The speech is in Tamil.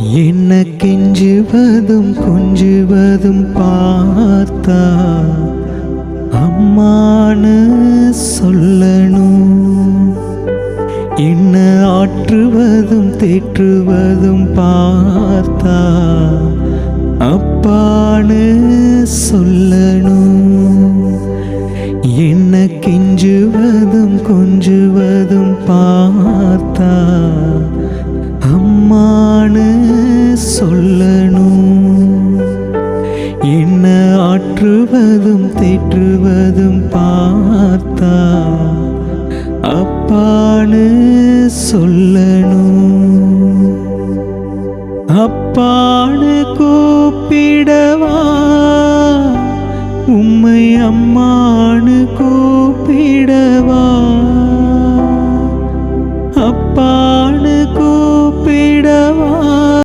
என்ன கெஞ்சுவதும் கொஞ்சுவதும் பார்த்தா அம்மானு சொல்லணும். என்ன ஆற்றுவதும் தேற்றுவதும் பார்த்தா அப்பான்னு சொல்லணும். என்ன கெஞ்சுவதும் கொஞ்சுவதும் பா என ஆற்றுவதும் தேற்றுவதும் பார்த்தா? அப்பான்னு சொல்லணும். அப்பான்னு கூப்பிடவா? உம்மை அம்மானு கூப்பிடவா? அப்பானு கூ